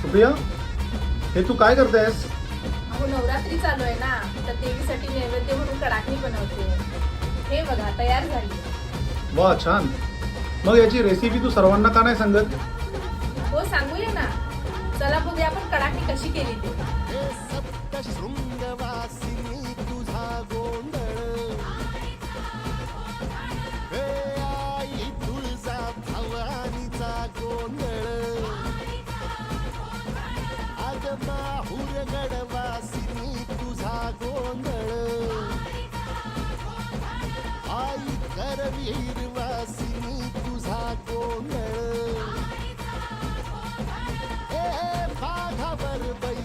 सुप्रिया हे तू काय करतेस? अहो नवरात्री चालू आहे ना. तर देवीसाठी नैवेद्य म्हणून कडाकणी बनवते. हे बघा तयार झाली. वा छान. मग याची रेसिपी तू सर्वांना का नाही सांगत? हो सांगूया ना. चला बघूया आपण कडाकणी कशी केली ते. माहुर गडवासिनी तुझा गोंधळ. आई करवीरवासिनी तुझा गोंधळ. हे भागावर बै